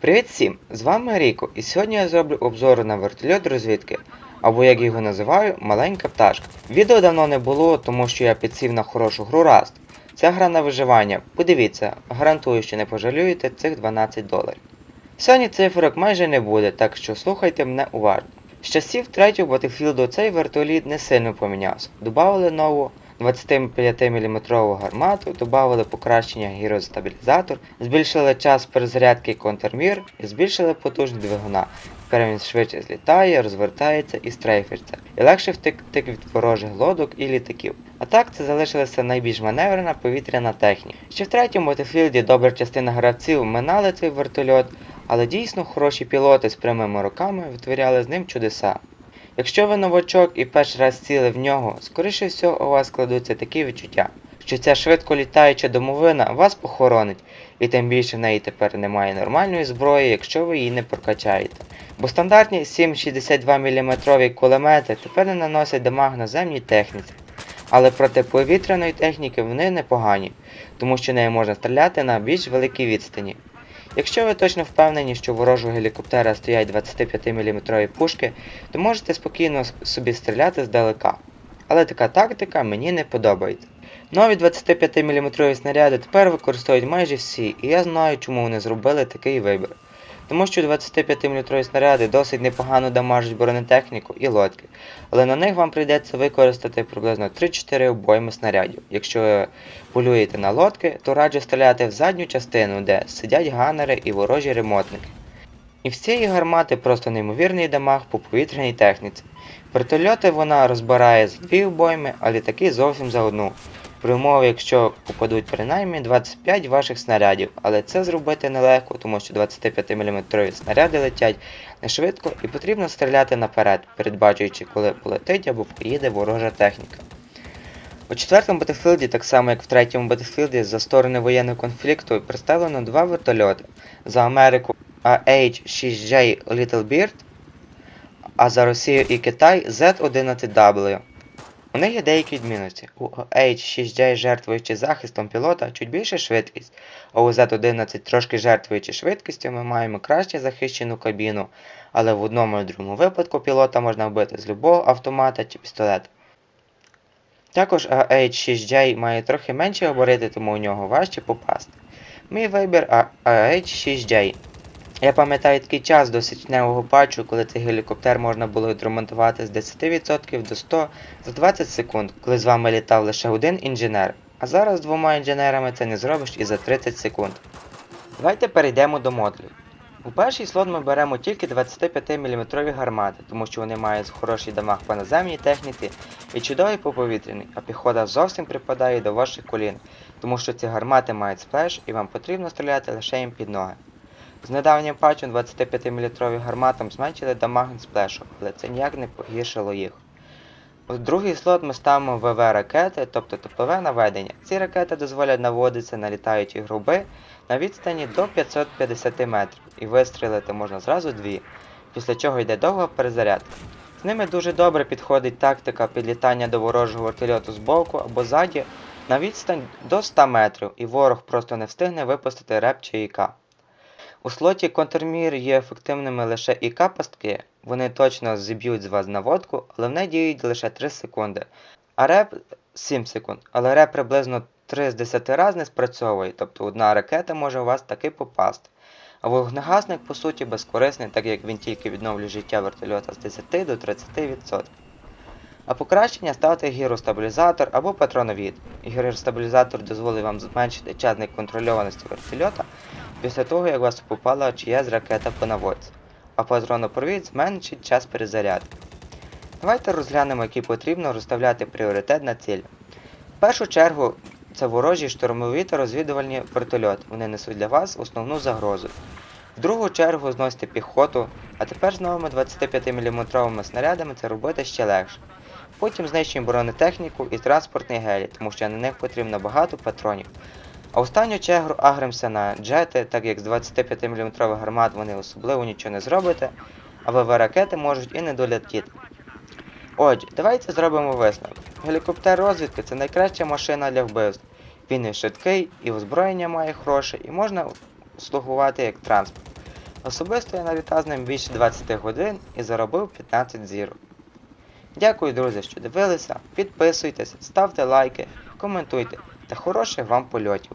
Привіт всім! З вами Ріко, і сьогодні я зроблю обзор на вертольот розвідки, або як його називаю, маленька пташка. Відео давно не було, тому що я підсів на хорошу гру Rust. Це гра на виживання. Подивіться, гарантую, що не пожалієте цих 12 доларів. Сьогодні цифрок майже не буде, так що слухайте мене уважно. З часів третього Battlefield цей вертоліт не сильно помінявся. Добавили нову 25-мм гармату, додали покращення гіростабілізатор, збільшили час перезарядки контрмір і збільшили потужність двигуна. Тепер він швидше злітає, розвертається і стрейфиться, і легше втекти від ворожих лодок і літаків. А так це залишилася найбільш маневрена повітряна техніка. Ще в третьому Battlefield добра частина гравців минали цей вертольот, але дійсно хороші пілоти з прямими руками витворяли з ним чудеса. Якщо ви новачок і перший раз сіли в нього, скоріше всього у вас складуться такі відчуття, що ця швидко літаюча домовина вас похоронить, і тим більше в неї тепер немає нормальної зброї, якщо ви її не прокачаєте. Бо стандартні 7,62 мм кулемети тепер не наносять дамаг наземній техніці, але проти повітряної техніки вони непогані, тому що нею можна стріляти на більш великій відстані. Якщо ви точно впевнені, що у ворожого гелікоптера стоять 25-мм пушки, то можете спокійно собі стріляти здалека. Але така тактика мені не подобається. Нові 25-мм снаряди тепер використовують майже всі, і я знаю, чому вони зробили такий вибір. Тому що 25-мм снаряди досить непогано дамажать бронетехніку і лодки, але на них вам прийдеться використати приблизно 3-4 обойми снарядів. Якщо ви полюєте на лодки, то раджу стріляти в задню частину, де сидять ганери і ворожі ремонтники. І в цієї гармати просто неймовірний дамаг по повітряній техніці. Вертольоти вона розбирає за дві обойми, а літаки зовсім за одну. При умові, якщо попадуть принаймні 25 ваших снарядів, але це зробити нелегко, тому що 25-мм снаряди летять не швидко і потрібно стріляти наперед, передбачуючи, коли полетить або поїде ворожа техніка. У четвертому Battlefield, так само як в третьому Battlefield, за сторони воєнного конфлікту представлено два вертольоти. За Америку AH-6J Little Bird, а за Росію і Китай Z-11W. У них є деякі відмінності. У H6J, жертвуючи захистом пілота, чуть більше швидкість, а у Z11 трошки жертвуючи швидкістю, ми маємо краще захищену кабіну, але в одному і другому випадку пілота можна вбити з любого автомата чи пістолета. Також AH6J має трохи менші габарити, тому у нього важче попасти. Мій вибір AH6J. Я пам'ятаю такий час до січневого патчу, коли цей гелікоптер можна було відремонтувати з 10% до 100% за 20 секунд, коли з вами літав лише один інженер. А зараз з двома інженерами це не зробиш і за 30 секунд. Давайте перейдемо до модулів. У перший слот ми беремо тільки 25-мм гармати, тому що вони мають хороший дамаг по наземній техніці і чудовий по повітряній, а піхота зовсім припадає до ваших колін, тому що ці гармати мають сплеш і вам потрібно стріляти лише їм під ноги. З недавнім патчем 25-мм гарматам зменшили дамаг сплешу, але це ніяк не погіршило їх. У другий слот ми ставимо ВВ ракети, тобто теплове наведення. Ці ракети дозволять наводитися на літаючі груби на відстані до 550 метрів, і вистрілити можна зразу дві, після чого йде довга перезарядка. З ними дуже добре підходить тактика підлітання до ворожого вертольоту збоку або ззаді на відстань до 100 метрів, і ворог просто не встигне випустити реп чи ІК. У слоті контрмір є ефективними лише ІК пастки, вони точно зіб'ють з вас наводку, але вони діють лише 3 секунди. А реп 7 секунд. Але реп приблизно 3 з 10 разів не спрацьовує, тобто одна ракета може у вас таки попасти. А вогнегасник по суті безкорисний, так як він тільки відновлює життя вертольота з 10 до 30%. А покращення ставте гіростабілізатор або патроновід. Гіростабілізатор дозволить вам зменшити час неконтрольованості вертольота після того, як вас попала чиясь ракета по наводці, а патронопровід зменшить час перезарядки. Давайте розглянемо, які потрібно розставляти пріоритет на ціль. В першу чергу це ворожі штурмові та розвідувальні вертольоти. Вони несуть для вас основну загрозу. В другу чергу зносите піхоту, а тепер з новими 25-мм снарядами це робити ще легше. Потім знищуємо бронетехніку і транспортний гелі, тому що на них потрібно багато патронів. А останню чергу агримося на джети, так як з 25-мм гармат вони особливо нічого не зробите, а ВВ ракети можуть і не долетіти. Отже, давайте зробимо висновок. Гелікоптер розвідки це найкраща машина для вбивств. Він і швидкий, і озброєння має хороше, і можна слугувати як транспорт. Особисто я налітав з ним більше 20 годин і заробив 15 зірок. Дякую, друзі, що дивилися. Підписуйтесь, ставте лайки, коментуйте та хороших вам польотів.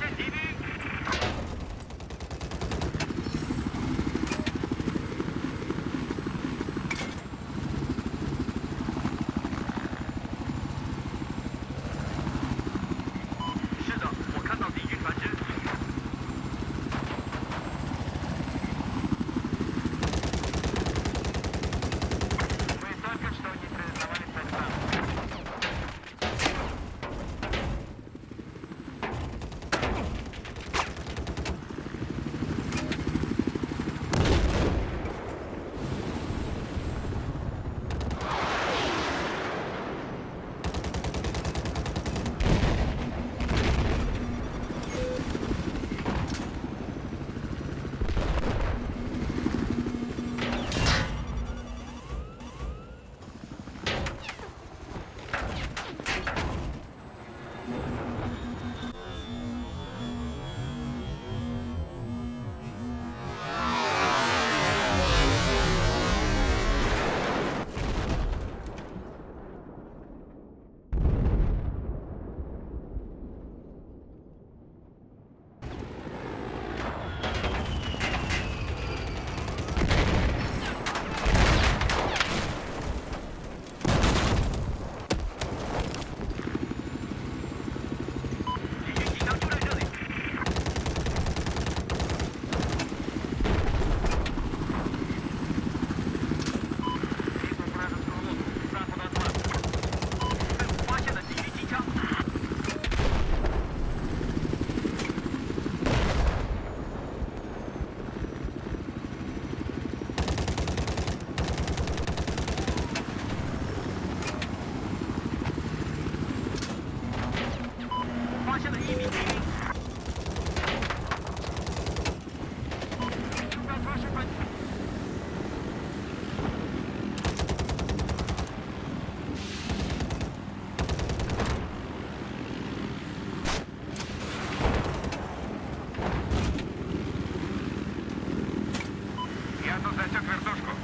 Attention, DB! Verduzco.